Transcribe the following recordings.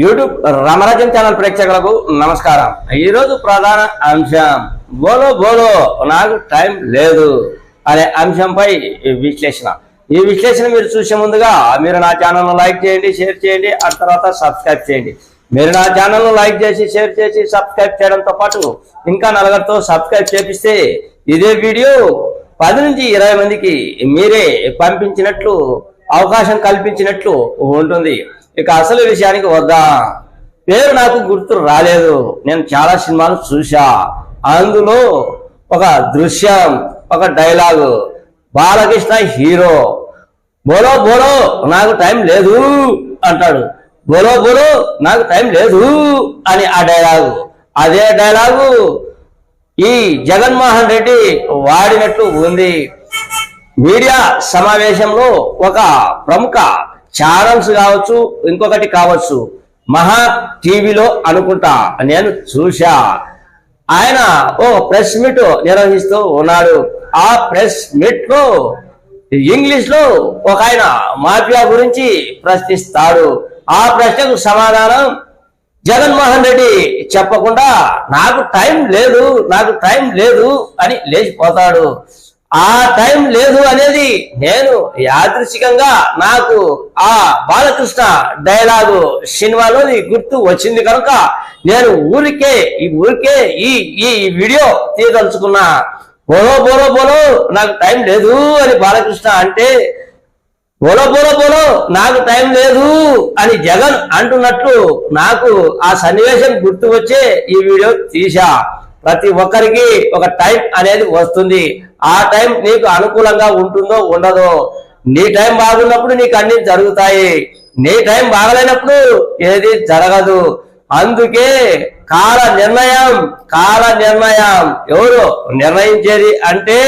YouTube Ramarajan channel ప్రేక్షకులకు నమస్కారం. ఈరోజు ప్రధాన అంశం బోలో బోలో నాకు టైం లేదు అనే అంశంపై విశ్లేషణ. ఈ విశ్లేషణ మీరు చూసే ముందుగా మీరు నా ఛానల్ను లైక్ చేయండి షేర్ చేయండి ఆ తర్వాత సబ్స్క్రైబ్ చేయండి. మీరు నా ఛానల్ను లైక్ చేసి షేర్ చేసి సబ్స్క్రైబ్ చేయడంతో పాటు ఇంకా నలుగురితో సబ్స్క్రైబ్ చేపిస్తే ఇదే వీడియో పది నుంచి ఇరవై మందికి మీరే పంపించినట్లు అవకాశం కల్పించినట్లు ఉంటుంది. ఇక అసలు విషయానికి వద్దా? పేరు నాకు గుర్తు రాలేదు. నేను చాలా సినిమాలు చూశా. అందులో ఒక దృశ్యం ఒక డైలాగు. బాలకృష్ణ హీరో. బోలో బోలో నాకు టైం లేదు అంటాడు. బోలో బోలో నాకు టైం లేదు అని ఆ డైలాగు. అదే డైలాగు ఈ జగన్మోహన్ రెడ్డి వాడినట్టు ఉంది. మీడియా సమావేశంలో ఒక ప్రముఖ ఛానల్స్ కావచ్చు ఇంకొకటి కావచ్చు. మహా టీవీలో అనుకుంటా. నేను చూశా. ఆయన ఓ ప్రెస్ మీట్ నిర్వహిస్తూ ఉన్నాడు. ఆ ప్రెస్ మీట్లో ఇంగ్లీష్లో ఒక ఆయన మాఫియా గురించి ప్రశ్నిస్తాడు. ఆ ప్రశ్నకు సమాధానం జగన్మోహన్ రెడ్డి చెప్పకుండా నాకు టైం లేదు నాకు టైం లేదు అని లేచిపోతాడు. ఆ టైం లేదు అనేది నేను యాదృశికంగా నాకు ఆ బాలకృష్ణ డైలాగు సినిమాలోని గుర్తు వచ్చింది కనుక నేను ఊరికే ఈ ఊరికే ఈ ఈ వీడియో తీయదలుచుకున్నా బోలో బోలో బోలో నాకు టైం లేదు అని బాలకృష్ణ అంటే బోలో బోలో బోలో నాకు టైం లేదు అని జగన్ అంటున్నట్లు నాకు ఆ సన్నివేశం గుర్తు వచ్చే ఈ వీడియో తీసా ప్రతి ఒక్కరికి ఒక టైం అనేది వస్తుంది. ఆ టైం నీకు అనుకూలంగా ఉంటుందో ఉండదో. నీ టైం బాగున్నప్పుడు నీకు అన్ని జరుగుతాయి. నీ టైం బాగలేనప్పుడు ఏది జరగదు. అందుకే కాల నిర్ణయం కాల నిర్ణయం. ఎవరు? నిర్ణయించేది అంటే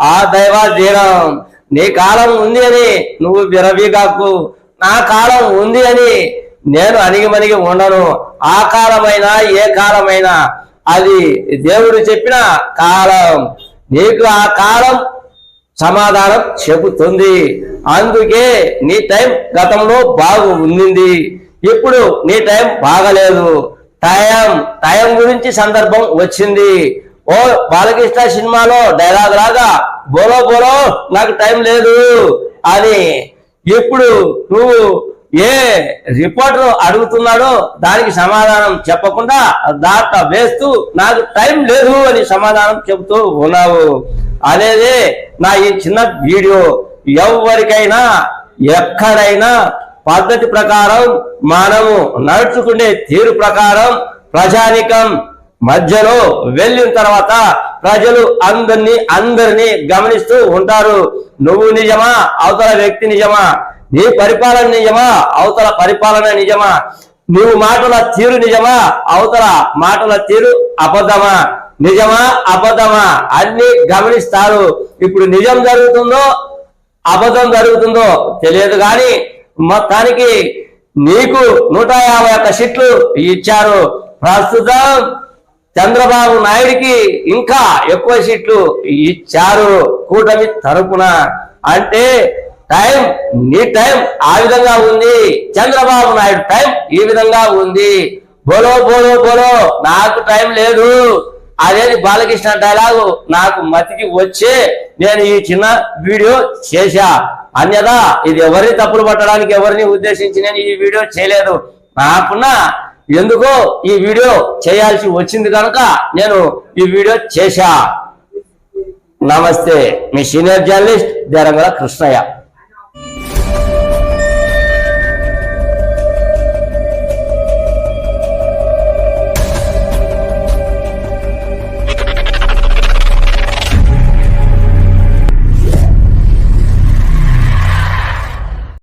ఆ దైవాధీనం. నీ కాలం ఉంది అని నువ్వు విరవీగాకు నా కాలం ఉంది అని నేను అణిగిమణిగి ఉండను. ఆ కాలమైనా ఏ కాలమైనా. అది దేవుడు చెప్పిన కాలం. నీకు ఆ కాలం సమాధానం చెబుతుంది. అందుకే నీ టైం గతంలో బాగు ఉండింది ఇప్పుడు నీ టైం బాగలేదు. టైం టైం గురించి సందర్భం వచ్చింది. ఓ బాలకృష్ణ సినిమాలో డైలాగ్ లాగా బోలో బోలో నాకు టైం లేదు అని. ఇప్పుడు నువ్వు ఏ రిపోర్టర్ అడుగుతున్నాడో దానికి సమాధానం చెప్పకుండా దాట వేస్తూ నాకు టైం లేదు అని సమాధానం చెబుతూ ఉన్నావు. అనేది నా ఈ చిన్న వీడియో. ఎవరికైనా ఎక్కడైనా పద్ధతి ప్రకారం మనము నడుచుకునే తీరు ప్రకారం ప్రజానికం మధ్యలో వెళ్ళిన తర్వాత ప్రజలు అందరినీ అందరినీ గమనిస్తూ ఉంటారు. నువ్వు నిజమా? అవతల వ్యక్తి నిజమా? నీ పరిపాలన నిజమా? అవతల పరిపాలన నిజమా? నువ్వు మాటల తీరు నిజమా? అవతల మాటల తీరు అబద్ధమా? నిజమా? అబద్ధమా? అన్ని గమనిస్తారు. ఇప్పుడు నిజం జరుగుతుందో అబద్ధం జరుగుతుందో తెలియదు కానీ మొత్తానికి నీకు నూట యాభై ఒక్క సీట్లు ఇచ్చారు. ప్రస్తుతం చంద్రబాబు నాయుడికి ఇంకా ఎక్కువ సీట్లు ఇచ్చారు. కూటమి తరపున అంటే టైం నీ టైం ఆ విధంగా ఉంది. చంద్రబాబు నాయుడు టైం ఈ విధంగా ఉంది. బోలో బోలో బోలో నాకు టైం లేదు. అదేది బాలకృష్ణ డైలాగు నాకు మతికి వచ్చే నేను ఈ చిన్న వీడియో చేశా. అన్యదా ఇది ఎవరిని తప్పులు పట్టడానికి ఎవరిని ఉద్దేశించి నేను ఈ వీడియో చేయలేదు. నాకున్న ఎందుకో ఈ వీడియో చేయాల్సి వచ్చింది కనుక నేను ఈ వీడియో చేశా. నమస్తే మీ సీనియర్ జర్నలిస్ట్ దేరంగల కృష్ణయ్య.